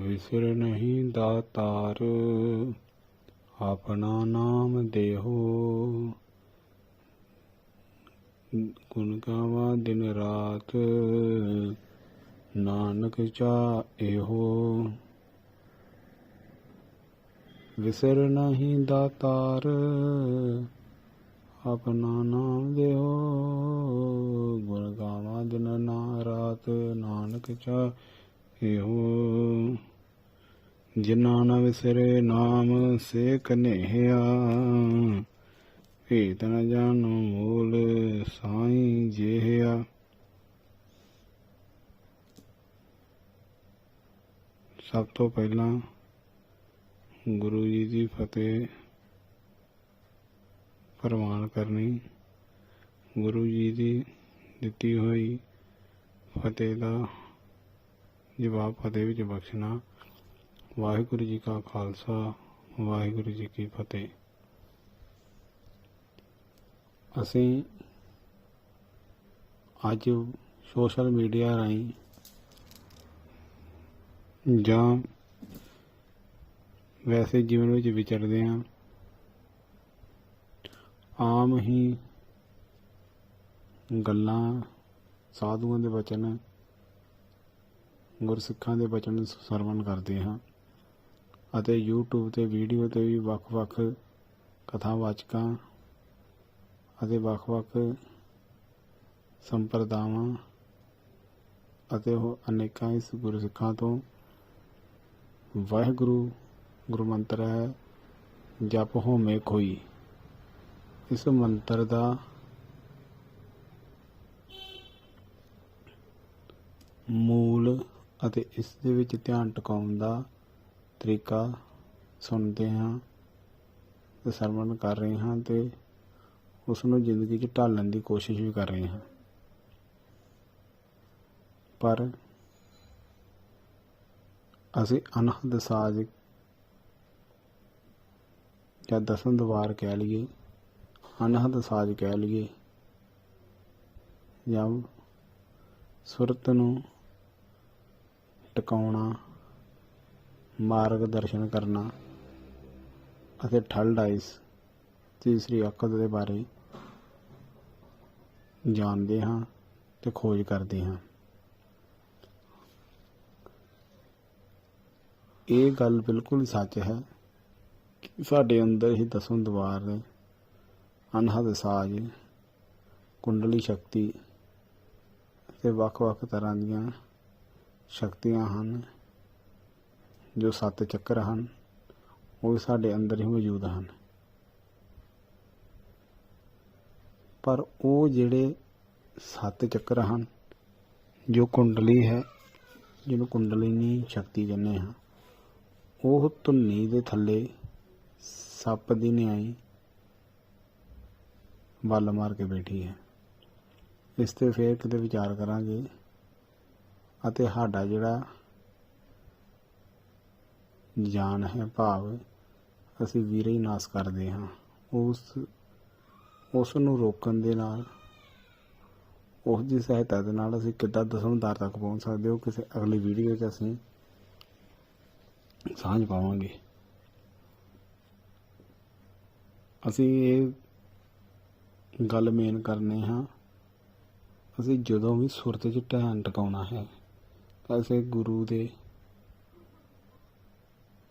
ਵਿਸਰ ਨਹੀਂ ਦਾਤਾਰ ਆਪਣਾ ਨਾਮ ਦੇਹੋ। ਗੁਣ ਗਾਵਾਂ ਦਿਨ ਰਾਤ, ਨਾਨਕ ਚਾ ਚਾਹੋ ਵਿਸਰ ਨਹੀਂ ਦਾਤਾਰ ਆਪਣਾ ਨਾਮ ਦੇਹੋ। ਗੁਣ ਗਾਵਾਂ ਦਿਨ ਨਾ ਰਾਤ, ਨਾਨਕ ਚਾਹੋ ਜਿਨਾ ਨ ਵਿਸਰੇ ਨਾਮ ਸੇ ਕਨੇਹਿਆ ਭੇਤ ਨ ਜਾਣੋ ਮੂਲ ਸਾਈ ਜਿਹਿਆ। ਸਭ ਤੋਂ ਪਹਿਲਾਂ ਗੁਰੂ ਜੀ ਦੀ ਫਤਿਹ ਪ੍ਰਵਾਨ ਕਰਨੀ। ਗੁਰੂ ਜੀ ਦੀ ਦਿੱਤੀ ਹੋਈ ਫਤਿਹ ਦਾ ਜਵਾਬ ਫਤਿਹ ਵਿੱਚ ਬਖਸ਼ਣਾ। ਵਾਹਿਗੁਰੂ ਜੀ ਕਾ ਖਾਲਸਾ, ਵਾਹਿਗੁਰੂ ਜੀ ਕੀ ਫਤਿਹ। ਅਸੀਂ ਅੱਜ ਸੋਸ਼ਲ ਮੀਡੀਆ ਰਾਹੀਂ ਜਾਂ ਵੈਸੇ ਜੀਵਨ ਵਿੱਚ ਵਿਚਰਦੇ ਹਾਂ, ਆਮ ਹੀ ਗੱਲਾਂ, ਸਾਧੂਆਂ ਦੇ ਬਚਨ ਗੁਰਸਿੱਖਾਂ ਦੇ ਬਚਨ ਸਰਵਣ ਕਰਦੇ ਹਾਂ। ਅਤੇ YouTube ਤੇ ਵੀਡੀਓ ਤੇ ਵੀ ਵੱਖ-ਵੱਖ ਕਥਾਵਾਚਕਾਂ ਅਤੇ ਵੱਖ-ਵੱਖ ਸੰਪਰਦਾਵਾਂ ਅਤੇ ਉਹ ਅਨੇਕਾਂ ਇਸ ਗੁਰਸਿੱਖਾਂ ਤੋਂ ਵਾਹਿਗੁਰੂ ਗੁਰੂ ਮੰਤਰ ਹੈ, ਜਪ ਹੋਮੇ ਕੋਈ ਇਸ ਮੰਤਰ ਦਾ ਮੂਲ ਅਤੇ ਇਸ ਦੇ ਵਿੱਚ ਧਿਆਨ ਟਿਕਾਉਣ ਦਾ ਤਰੀਕਾ ਸੁਣਦੇ ਹਾਂ ਤੇ ਸਰਵਣ ਕਰ ਰਹੇ ਹਾਂ ਤੇ ਉਸ ਨੂੰ ਜ਼ਿੰਦਗੀ 'ਚ ਢਾਲਣ ਦੀ ਕੋਸ਼ਿਸ਼ ਵੀ ਕਰ ਰਹੇ ਹਾਂ। ਪਰ ਅਸੀਂ ਅਨਹਦ ਸਾਜ ਜਾਂ ਦਸਮ ਦਵਾਰ ਕਹਿ ਲਈਏ, ਅਨਹਦ ਸਾਜ ਕਹਿ ਲਈਏ ਜਾਂ ਸੁਰਤ ਨੂੰ ਟਿਕਾਉਣਾ ਮਾਰਗ ਦਰਸ਼ਨ ਕਰਨਾ ਅਤੇ ਠਲ ਆਈਸ ਤੀਸਰੀ ਅਕਦ ਦੇ ਬਾਰੇ ਜਾਣਦੇ ਹਾਂ ਤੇ ਖੋਜ ਕਰਦੇ ਹਾਂ। ਇਹ ਗੱਲ ਬਿਲਕੁਲ ਸੱਚ ਹੈ ਕਿ ਸਾਡੇ ਅੰਦਰ ਹੀ ਦਸੋਂ ਦਵਾਰ ਨੇ ਅਨਹਦ ਸਾਜ, ਕੁੰਡਲੀ ਸ਼ਕਤੀ ਅਤੇ ਵੱਖ-ਵੱਖ ਤਰ੍ਹਾਂ ਦੀਆਂ ਸ਼ਕਤੀਆਂ ਹਨ। ਜੋ ਸੱਤ ਚੱਕਰ ਹਨ, ਉਹ ਸਾਡੇ ਅੰਦਰ ਹੀ ਮੌਜੂਦ ਹਨ। ਪਰ ਉਹ ਜਿਹੜੇ ਸੱਤ ਚੱਕਰ ਹਨ, ਜੋ ਕੁੰਡਲੀ ਹੈ, ਜਿਹਨੂੰ ਕੁੰਡਲੀਨੀ ਸ਼ਕਤੀ ਕਹਿੰਦੇ ਹਾਂ, ਉਹ ਧੁੰਨੀ ਦੇ ਥੱਲੇ ਸੱਪ ਦੀ ਨਿਆਈ ਵੱਲ ਮਾਰ ਕੇ ਬੈਠੀ ਹੈ। ਇਸ ਤੇ ਫੇਰ ਕਿਤੇ ਵਿਚਾਰ ਕਰਾਂਗੇ ਅਤੇ ਸਾਡਾ ਜਿਹੜਾ ਜਾਨ ਹੈ ਭਾਵ ਅਸੀਂ ਵੀਰੇ ਹੀ ਨਾਸ ਕਰਦੇ ਹਾਂ। ਉਸ ਉਸ ਨੂੰ ਰੋਕਣ ਦੇ ਨਾਲ, ਉਸ ਦੀ ਸਹਾਇਤਾ ਦੇ ਨਾਲ ਅਸੀਂ ਕਿੱਦਾਂ ਦਸਮਦਾਰ ਤੱਕ ਪਹੁੰਚ ਸਕਦੇ ਹੋ। ਕਿਸੇ ਅਗਲੀ ਵੀਡੀਓ 'ਚ ਅਸੀਂ ਸਾਂਝ ਪਾਵਾਂਗੇ। ਅਸੀਂ ਇਹ ਗੱਲ ਮੇਨ ਕਰਨੇ ਹਾਂ, ਅਸੀਂ ਜਦੋਂ ਵੀ ਸੁਰਤ 'ਚ ਧਿਆਨ ਟਿਕਾਉਣਾ ਹੈ ਅਸੀਂ ਗੁਰੂ ਦੇ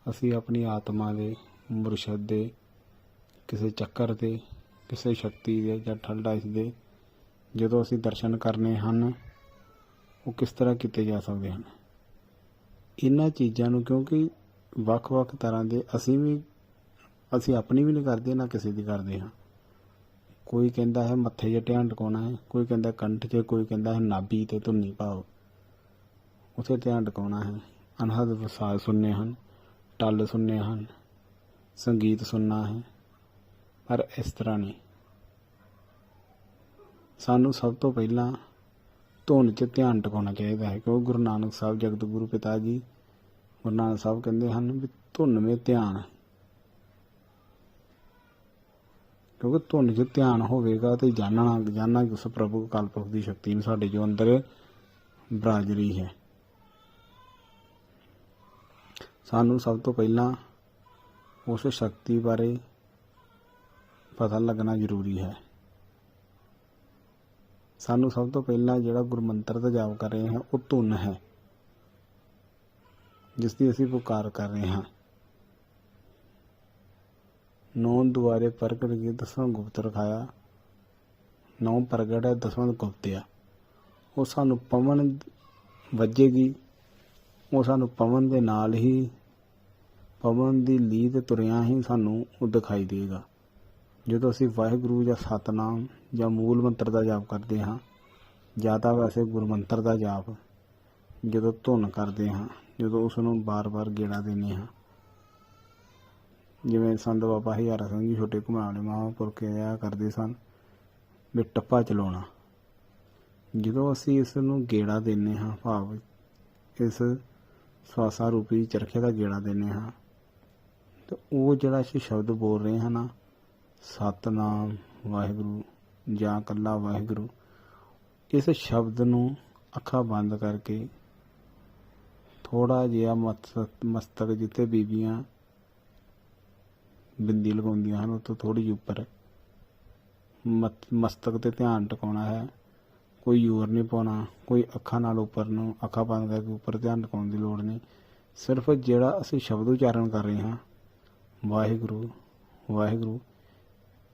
ਅਸੀਂ ਆਪਣੀ ਆਤਮਾ ਦੇ, ਮੁਰਸ਼ਦ ਦੇ, ਕਿਸੇ ਚੱਕਰ ਦੇ ਕਿਸੇ ਸ਼ਕਤੀ ਦੇ ਜਾਂ ਠੰਡਾ ਇਸ ਦੇ, ਜਦੋਂ ਅਸੀਂ ਦਰਸ਼ਨ ਕਰਨੇ ਹਨ, ਉਹ ਕਿਸ ਤਰ੍ਹਾਂ ਕੀਤੇ ਜਾ ਸਕਦੇ ਹਨ? ਇਹਨਾਂ ਚੀਜ਼ਾਂ ਨੂੰ ਕਿਉਂਕਿ ਵੱਖ-ਵੱਖ ਤਰ੍ਹਾਂ ਦੇ ਅਸੀਂ ਵੀ, ਅਸੀਂ ਆਪਣੀ ਵੀ ਨਹੀਂ ਕਰਦੇ, ਨਾ ਕਿਸੇ ਦੀ ਕਰਦੇ ਹਾਂ। ਕੋਈ ਕਹਿੰਦਾ ਹੈ ਮੱਥੇ 'ਤੇ ਧਿਆਨ ਟਿਕਾਉਣਾ ਹੈ, ਕੋਈ ਕਹਿੰਦਾ ਕੰਠ 'ਚ ਕੋਈ ਕਹਿੰਦਾ ਹੈ ਨਾਭੀ ਤੇ ਧੁੰਨੀ ਭਾਵ ਉਥੇ ਧਿਆਨ ਟਿਕਾਉਣਾ ਹੈ, ਅਨਹਦ ਵਸਾਜ ਸੁਣਨੇ ਹਨ। ਟੱਲ ਸੁਣਨੇ ਹਨ, ਸੰਗੀਤ ਸੁਣਨਾ ਹੈ, ਪਰ ਇਸ ਤਰ੍ਹਾਂ ਨਹੀਂ। ਸਾਨੂੰ ਸਭ ਤੋਂ ਪਹਿਲਾਂ ਧੁਨ 'ਚ ਧਿਆਨ ਟਿਕਾਉਣਾ ਚਾਹੀਦਾ ਹੈ, ਕਿਉਂਕਿ ਗੁਰੂ ਨਾਨਕ ਸਾਹਿਬ ਜਗਤ ਗੁਰੂ ਪਿਤਾ ਜੀ, ਗੁਰੂ ਨਾਨਕ ਸਾਹਿਬ ਕਹਿੰਦੇ ਹਨ ਵੀ ਧੁਨ ਵਿੱਚ ਧਿਆਨ। ਕਿਉਂਕਿ ਧੁਨ 'ਚ ਧਿਆਨ ਹੋਵੇਗਾ ਤੇ ਜਾਣਨਾ ਜਾਣਨਾ ਕਿ ਉਸ ਪ੍ਰਭੂ ਕਲਪੁਰਖ ਦੀ ਸ਼ਕਤੀ ਨੂੰ ਸਾਡੇ ਜੋ ਅੰਦਰ ਬਰਾਜ ਰਹੀ ਹੈ। ਸਾਨੂੰ ਸਭ ਤੋਂ ਪਹਿਲਾਂ ਉਸ ਸ਼ਕਤੀ ਬਾਰੇ ਪਤਾ ਲੱਗਣਾ ਜ਼ਰੂਰੀ ਹੈ। ਸਾਨੂੰ ਸਭ ਤੋਂ ਪਹਿਲਾਂ ਜਿਹੜਾ ਗੁਰਮੰਤਰ ਦਾ ਜਾਪ ਕਰ ਰਹੇ ਹਾਂ, ਉਹ ਧੁਨ ਹੈ, ਜਿਸ ਦੀ ਅਸੀਂ ਪੁਕਾਰ ਕਰ ਰਹੇ ਹਾਂ। ਨੌ ਦੁਆਰੇ ਪ੍ਰਗਟ ਕੀ ਦਸਵਾਂ ਗੁਪਤ ਰਖਾਇਆ, ਨੌ ਪ੍ਰਗਟ ਹੈ ਦਸਵਾਂ ਗੁਪਤਿਆ। ਉਹ ਸਾਨੂੰ ਪਵਨ ਵੱਜੇਗੀ ਉਹ ਸਾਨੂੰ ਪਵਨ ਦੇ ਨਾਲ ਹੀ, ਪਵਨ ਦੀ ਲੀਹ 'ਤੇ ਤੁਰਿਆ ਹੀ ਸਾਨੂੰ ਉਹ ਦਿਖਾਈ ਦੇਗਾ। ਜਦੋਂ ਅਸੀਂ ਵਾਹਿਗੁਰੂ ਜਾਂ ਸਤਨਾਮ ਜਾਂ ਮੂਲ ਮੰਤਰ ਦਾ ਜਾਪ ਕਰਦੇ ਹਾਂ, ਜਾਂ ਤਾਂ ਵੈਸੇ ਗੁਰਮੰਤਰ ਦਾ ਜਾਪ, ਜਦੋਂ ਧੁਨ ਕਰਦੇ ਹਾਂ, ਜਦੋਂ ਉਸ ਨੂੰ ਬਾਰ-ਬਾਰ ਗੇੜਾ ਦਿੰਦੇ ਹਾਂ। ਜਿਵੇਂ ਸੰਤ ਬਾਬਾ ਹਜ਼ਾਰਾ ਸਿੰਘ ਜੀ ਛੋਟੇ ਘੁਮਾਵਲੇ ਮਹਾਂਪੁਰ ਕਿਹਾ ਕਰਦੇ ਸਨ ਵੀ ਟੱਪਾ ਚਲਾਉਣਾ। ਜਦੋਂ ਅਸੀਂ ਇਸ ਨੂੰ ਗੇੜਾ ਦਿੰਨੇ ਹਾਂ ਭਾਵ ਇਸ ਸਵਾਸਾ ਰੂਪੀ ਚਰਖੇ ਦਾ ਗੇੜਾ ਦਿੰਨੇ ਹਾਂ। ਤੇ ਉਹ ਜਿਹੜਾ ਅਸੀਂ ਸ਼ਬਦ ਬੋਲ ਰਹੇ ਹਾਂ ਨਾ, ਸਤਨਾਮ ਵਾਹਿਗੁਰੂ ਜਾਂ ਕੱਲਾ ਵਾਹਿਗੁਰੂ, ਇਸ ਸ਼ਬਦ ਨੂੰ ਅੱਖਾਂ ਬੰਦ ਕਰਕੇ ਥੋੜਾ ਜਿਹਾ ਮਸਤਕ ਮਸਤਕ ਜਿੱਥੇ ਬੀਬੀਆਂ ਬਿੰਦੀ ਲਗਾਉਂਦੀਆਂ ਹਨ ਉਹ ਤੋਂ ਥੋੜੀ ਜਿਹੀ ਉੱਪਰ ਮਤ- ਮਸਤਕ ਤੇ ਧਿਆਨ ਟਿਕਾਉਣਾ ਹੈ। ਕੋਈ ਜ਼ੋਰ ਨਹੀਂ ਪਾਉਣਾ, ਕੋਈ ਅੱਖਾਂ ਨਾਲ ਉੱਪਰ ਨੂੰ ਅੱਖਾਂ ਬੰਦ ਕਰਕੇ ਉੱਪਰ ਧਿਆਨ ਟਿਕਾਉਣ ਦੀ ਲੋੜ ਨਹੀਂ। ਸਿਰਫ ਜਿਹੜਾ ਅਸੀਂ ਸ਼ਬਦ ਉਚਾਰਨ ਕਰ ਰਹੇ ਹਾਂ, ਵਾਹਿਗੁਰੂ ਵਾਹਿਗੁਰੂ,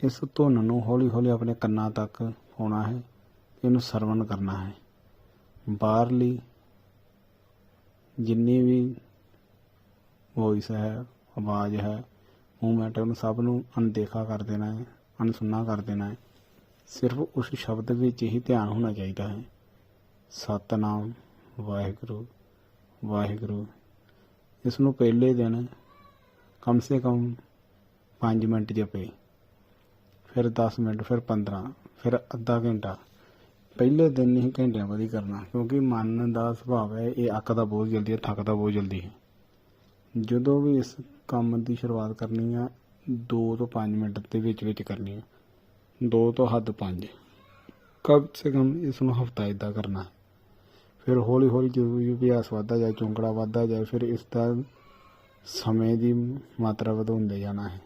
ਇਸ ਧੁਨ ਨੂੰ ਹੌਲੀ ਹੌਲੀ ਆਪਣੇ ਕੰਨਾਂ ਤੱਕ ਪਾਉਣਾ ਹੈ, ਇਹਨੂੰ ਸਰਵਣ ਕਰਨਾ ਹੈ। ਬਾਹਰਲੀ ਜਿੰਨੀ ਵੀ ਵੌਇਸ ਹੈ, ਆਵਾਜ਼ ਹੈ ਮੂਵਮੈਂਟ ਉਹਨੂੰ ਸਭ ਨੂੰ ਅਣਦੇਖਾ ਕਰ ਦੇਣਾ ਹੈ, ਅਣਸੁਣਾ ਕਰ ਦੇਣਾ ਹੈ। ਸਿਰਫ ਉਸ ਸ਼ਬਦ ਵਿੱਚ ਹੀ ਧਿਆਨ ਹੋਣਾ ਚਾਹੀਦਾ ਹੈ। ਸਤਨਾਮ, ਵਾਹਿਗੁਰੂ ਵਾਹਿਗੁਰੂ। ਇਸ ਨੂੰ ਪਹਿਲੇ ਦਿਨ ਕਮ ਸੇ ਕਮ 5 ਮਿੰਟ ਜਪੇ ਫਿਰ 10 ਮਿੰਟ, ਫਿਰ 15 ਫਿਰ ਅੱਧਾ ਘੰਟਾ। ਪਹਿਲੇ ਦਿਨ ਹੀ ਘੰਟਿਆਂ ਬਾਅਦ ਹੀ ਕਰਨਾ, ਕਿਉਂਕਿ ਮਨ ਦਾ ਸੁਭਾਅ ਹੈ, ਇਹ ਅੱਕ ਦਾ ਬਹੁਤ ਜਲਦੀ ਹੈ ਥੱਕਦਾ ਬਹੁਤ ਜਲਦੀ ਹੈ। ਜਦੋਂ ਵੀ ਇਸ ਕੰਮ ਦੀ ਸ਼ੁਰੂਆਤ ਕਰਨੀ ਆ 2 ਤੋਂ 5 ਮਿੰਟ ਦੇ ਵਿੱਚ ਵਿੱਚ ਕਰਨੀ ਆ। 2 ਤੋਂ ਹੱਦ 5 ਕਮ ਸੇ ਕਮ ਇਸ ਨੂੰ ਹਫਤਾ ਇਦਾਂ ਕਰਨਾ ਹੈ। ਫਿਰ ਹੌਲੀ ਹੌਲੀ ਜਦੋਂ ਵੀ ਅਭਿਆਸ ਵੱਧਦਾ ਜਾਏ, ਚੌਂਕੜਾ ਵੱਧਦਾ ਜਾਏ, ਫਿਰ ਇਸ ਦਾ ਸਮੇਂ ਦੀ ਮਾਤਰਾ ਵਧਾਉਂਦੇ ਜਾਣਾ ਹੈ।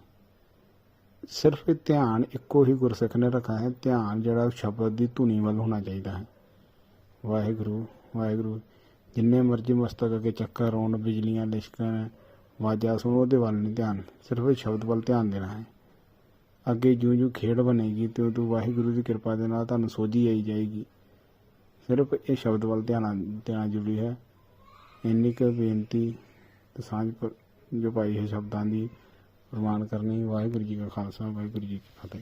ਸਿਰਫ ਧਿਆਨ ਇੱਕੋ ਹੀ ਗੁਰਸਿੱਖ ਨੇ ਰੱਖਾ ਹੈ। ਧਿਆਨ ਜਿਹੜਾ ਸ਼ਬਦ ਦੀ ਧੁਨੀ ਵੱਲ ਹੋਣਾ ਚਾਹੀਦਾ ਹੈ। ਵਾਹਿਗੁਰੂ ਵਾਹਿਗੁਰੂ, ਜਿੰਨੇ ਮਰਜ਼ੀ ਮਸਤਕ ਅੱਗੇ ਚੱਕਰ ਆਉਣ, ਬਿਜਲੀਆਂ ਲਿਸ਼ਕਣ ਵਾਜਾ ਸੁਣ, ਉਹਦੇ ਵੱਲ ਨਹੀਂ ਧਿਆਨ। ਸਿਰਫ ਇਹ ਸ਼ਬਦ ਵੱਲ ਧਿਆਨ ਦੇਣਾ ਹੈ। ਅੱਗੇ ਜਿਉਂ ਜਿਉਂ ਖੇਡ ਬਣੇਗੀ ਤੇ ਉਦੋਂ ਵਾਹਿਗੁਰੂ ਦੀ ਕਿਰਪਾ ਦੇ ਨਾਲ ਤੁਹਾਨੂੰ ਸੋਝੀ ਆਈ ਜਾਏਗੀ। ਸਿਰਫ ਇਹ ਸ਼ਬਦ ਵੱਲ ਧਿਆਨ ਦੇਣਾ ਜ਼ਰੂਰੀ ਹੈ। ਇੰਨੀ ਕੁ ਬੇਨਤੀ ਤੇ ਸਾਂਝ ਜੋ ਪਾਈ ਹੈ ਸ਼ਬਦਾਂ ਦੀ ਪ੍ਰਮਾਣ ਕਰਨੀ ਵਾਹਿਗੁਰੂ ਜੀ ਕਾ ਖਾਲਸਾ, ਵਾਹਿਗੁਰੂ ਜੀ ਕੀ ਫਤਿਹ।